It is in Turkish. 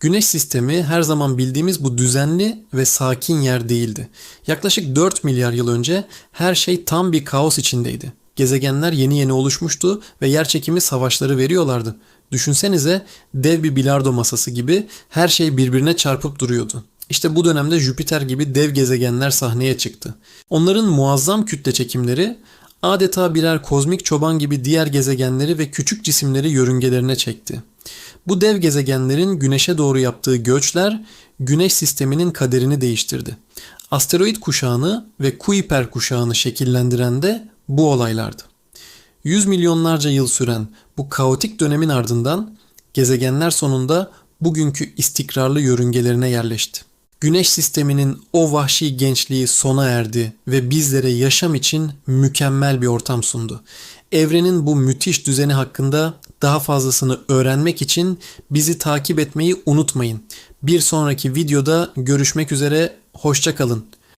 Güneş sistemi her zaman bildiğimiz bu düzenli ve sakin yer değildi. Yaklaşık 4 milyar yıl önce her şey tam bir kaos içindeydi. Gezegenler yeni yeni oluşmuştu ve yerçekimi savaşları veriyorlardı. Düşünsenize dev bir bilardo masası gibi her şey birbirine çarpıp duruyordu. İşte bu dönemde Jüpiter gibi dev gezegenler sahneye çıktı. Onların muazzam kütle çekimleri adeta birer kozmik çoban gibi diğer gezegenleri ve küçük cisimleri yörüngelerine çekti. Bu dev gezegenlerin güneşe doğru yaptığı göçler güneş sisteminin kaderini değiştirdi. Asteroid kuşağını ve Kuiper kuşağını şekillendiren de bu olaylardı. Yüz milyonlarca yıl süren bu kaotik dönemin ardından gezegenler sonunda bugünkü istikrarlı yörüngelerine yerleşti. Güneş sisteminin o vahşi gençliği sona erdi ve bizlere yaşam için mükemmel bir ortam sundu. Evrenin bu müthiş düzeni hakkında daha fazlasını öğrenmek için bizi takip etmeyi unutmayın. Bir sonraki videoda görüşmek üzere, hoşça kalın.